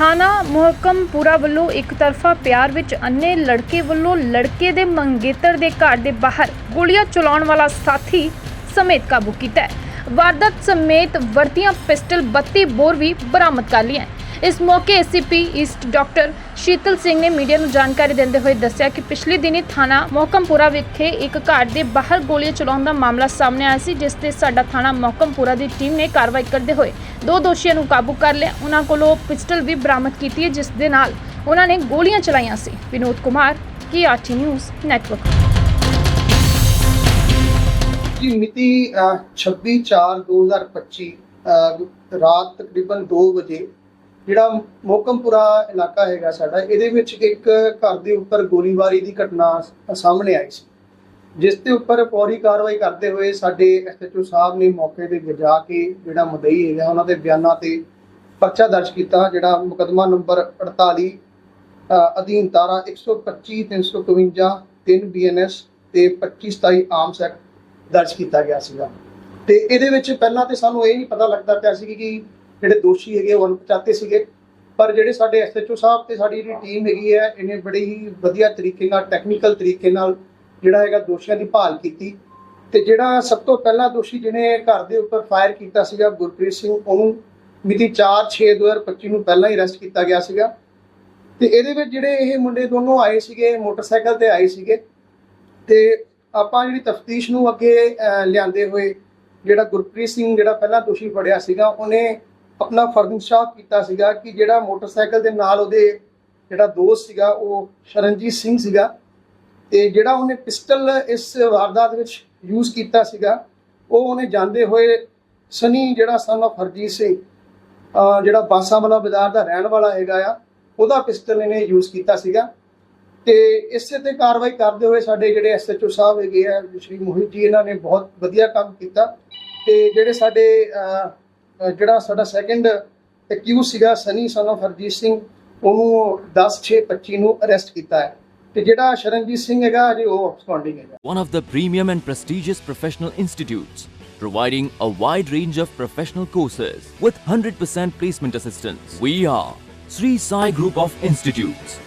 ਥਾਣਾ ਮੁਹਕਮਪੁਰਾ ਵੱਲੋਂ ਇੱਕ ਤਰਫਾ ਪਿਆਰ ਵਿੱਚ ਅੰਨੇ ਲੜਕੇ ਵੱਲੋਂ ਲੜਕੇ ਦੇ ਮੰਗੇਤਰ ਦੇ ਘਰ ਦੇ ਬਾਹਰ ਗੋਲੀਆਂ ਚਲਾਉਣ ਵਾਲਾ ਸਾਥੀ ਸਮੇਤ ਕਾਬੂ ਕੀਤਾ ਹੈ। ਵਾਰਦਾਤ ਸਮੇਤ ਵਰਤੀਆਂ ਪਿਸਟਲ 32 ਬੋਰ ਵੀ ਬਰਾਮਦ ਕਰ ਲਈਆਂ ਇਸ ਮੌਕੇ SCP east doctor Sheetal Singh ਨੇ ਮੀਡੀਆ ਨੂੰ ਜਾਣਕਾਰੀ ਦਿੰਦੇ ਹੋਏ ਦੱਸਿਆ ਕਿ ਪਿਛਲੇ ਦਿਨੀ ਥਾਣਾ ਮੋਹਕਮਪੁਰਾ ਵਿਖੇ ਇੱਕ ਘਰ ਦੇ ਬਾਹਰ ਗੋਲੀਆਂ ਚਲਾਉਣ ਦਾ ਮਾਮਲਾ ਸਾਹਮਣੇ ਆਇਆ ਸੀ, ਜਿਸ ਤੇ ਸਾਡਾ ਥਾਣਾ ਮੋਹਕਮਪੁਰਾ ਦੀ ਟੀਮ ਨੇ ਕਾਰਵਾਈ ਕਰਦੇ ਹੋਏ ਦੋ ਦੋਸ਼ੀਆਂ ਨੂੰ ਕਾਬੂ ਕਰ ਲਿਆ। ਉਹਨਾਂ ਕੋਲੋਂ ਪਿਸਟਲ ਵੀ ਬਰਾਮਦ ਕੀਤੀ ਹੈ, ਜਿਸ ਦੇ ਨਾਲ ਉਹਨਾਂ ਨੇ ਗੋਲੀਆਂ ਚਲਾਈਆਂ ਸੀ। ਵਿਨੋਦ ਕੁਮਾਰ ਕੀ ਆਰਟੀ ਨਿਊਜ਼ ਨੈਟਵਰਕ ਜੀ, ਮਿਤੀ 26/4/2025 ਰਾਤ ਤਕਰੀਬਨ 2 ਵਜੇ ਜਿਹੜਾ ਮੋਕਮਪੁਰਾ ਇਲਾਕਾ ਹੈਗਾ ਸਾਡਾ ਇਹਦੇ ਵਿੱਚ ਇੱਕ ਘਰ ਦੇ ਉੱਪਰ ਗੋਲੀਬਾਰੀ ਦੀ ਘਟਨਾ ਸਾਹਮਣੇ ਆਈ ਸੀ। ਜਿਸ ਦੇ ਉੱਪਰ ਫੌਰੀ ਕਾਰਵਾਈ ਕਰਦੇ ਹੋਏ ਸਾਡੇ ਐਸਐਚਓ ਸਾਹਿਬ ਨੇ ਮੌਕੇ ਤੇ ਜਾ ਕੇ ਜਿਹੜਾ ਮੁਦਈ ਹੈਗਾ ਉਹਨਾਂ ਦੇ ਬਿਆਨਾਂ ਤੇ ਪਰਚਾ ਦਰਜ ਕੀਤਾ ਜਿਹੜਾ ਮੁਕਦਮਾ ਨੰਬਰ 48 ਅ, ਅਧੀਨ ਤਾਰਾ 125 352 3 ਬੀਐਨਐਸ ਤੇ 25 27 ਆਰਮਸ ਐਕਟ ਦਰਜ ਕੀਤਾ ਗਿਆ ਸੀਗਾ। ਤੇ ਇਹਦੇ ਵਿੱਚ ਪਹਿਲਾਂ ਤੇ ਸਾਨੂੰ ਇਹ ਨਹੀਂ ਪਤਾ ਲੱਗਦਾ ਪਿਆ ਸੀ ਕਿ ਜਿਹੜੇ ਦੋਸ਼ੀ ਹੈਗੇ ਉਹ ਅਣਪਛਾਤੇ ਸੀਗੇ। ਪਰ ਜਿਹੜੇ ਸਾਡੇ ਐਸਐਚਓ ਸਾਹਿਬ ਤੇ ਸਾਡੀ ਜਿਹੜੀ ਟੀਮ ਹੈਗੀ ਹੈ, ਇਹਨੇ ਬੜੇ ਹੀ ਵਧੀਆ ਤਰੀਕੇ ਨਾਲ ਟੈਕਨੀਕਲ ਤਰੀਕੇ ਨਾਲ ਜਿਹੜਾ ਹੈਗਾ ਦੋਸ਼ੀਆਂ ਦੀ ਭਾਲ ਕੀਤੀ। ਤੇ ਜਿਹੜਾ ਸਭ ਤੋਂ ਪਹਿਲਾ ਦੋਸ਼ੀ ਜਿਹਨੇ ਘਰ ਦੇ ਉੱਪਰ ਫਾਇਰ ਕੀਤਾ ਸੀਗਾ, ਗੁਰਪ੍ਰੀਤ ਸਿੰਘ, ਉਹਨੂੰ ਮਿਤੀ 4/6/2025 ਨੂੰ ਪਹਿਲਾਂ ਹੀ ਅਰੈਸਟ ਕੀਤਾ ਗਿਆ ਸੀਗਾ। ਤੇ ਇਹਦੇ ਵਿੱਚ ਜਿਹੜੇ ਇਹ ਮੁੰਡੇ ਦੋਨੋਂ ਆਏ ਸੀਗੇ, ਮੋਟਰਸਾਈਕਲ ਤੇ ਆਏ ਸੀਗੇ। ਤੇ ਆਪਾਂ ਜਿਹੜੀ ਤਫਤੀਸ਼ ਨੂੰ ਅੱਗੇ ਲਿਆਂਦੇ ਹੋਏ ਜਿਹੜਾ ਗੁਰਪ੍ਰੀਤ ਸਿੰਘ ਜਿਹੜਾ ਪਹਿਲਾਂ ਦੋਸ਼ੀ ਫੜਿਆ ਸੀਗਾ, ਉਹਨੇ ਆਪਣਾ ਫਰਨਸ਼ਾਫ ਕੀਤਾ ਸੀਗਾ ਕਿ ਜਿਹੜਾ ਮੋਟਰਸਾਈਕਲ ਦੇ ਨਾਲ ਉਹਦੇ ਜਿਹੜਾ ਦੋਸਤ ਸੀਗਾ, ਉਹ ਸ਼ਰਨਜੀਤ ਸਿੰਘ ਸੀਗਾ ਤੇ ਜਿਹੜਾ ਉਹਨੇ ਪਿਸਟਲ ਇਸ ਵਾਰਦਾਤ ਵਿੱਚ ਯੂਜ਼ ਕੀਤਾ ਸੀਗਾ, ਉਹ ਉਹਨੇ ਜਾਂਦੇ ਹੋਏ ਸਨੀ ਜਿਹੜਾ ਸਨ of ਹਰਜੀਤ ਸਿੰਘ ਜਿਹੜਾ ਬਾਸਾਂਵਾਲਾ ਬਾਜ਼ਾਰ ਦਾ ਰਹਿਣ ਵਾਲਾ ਹੈਗਾ ਆ, ਉਹਦਾ ਪਿਸਟਲ ਇਹਨੇ ਯੂਜ਼ ਕੀਤਾ ਸੀਗਾ ਤੇ ਇਸੇ ਤੇ ਕਾਰਵਾਈ ਕਰਦੇ ਹੋਏ ਸਾਡੇ ਜਿਹੜੇ ਐਸਐਚਓ ਸਾਹਿਬ ਹੈਗੇ ਆ, ਸ਼੍ਰੀ ਮੋਹਿਤ ਜੀ, ਇਹਨਾਂ ਨੇ ਬਹੁਤ ਵਧੀਆ ਕੰਮ ਕੀਤਾ ਤੇ ਜਿਹੜੇ ਸਾਡੇ ਜਿਹੜਾ ਸਾਡਾ ਸੈਕੰਡ ਅਕਿਊਜ਼ ਸੀਗਾ ਸਨੀ ਸਾਨਾ ਫਰਜੀਤ ਸਿੰਘ ਉਹਨੂੰ 10/6/25 ਨੂੰ ਅਰੈਸਟ ਕੀਤਾ ਹੈ ਤੇ ਜਿਹੜਾ ਸ਼ਰਨਜੀਤ ਸਿੰਘ ਹੈਗਾ ਅਜੇ ਉਹ ਅਬਸਕੌਂਡਿੰਗ ਹੈਗਾ one of the premium and prestigious professional institutes providing a wide range of professional courses with 100% placement assistance. We are Sri Sai Group of Institutes.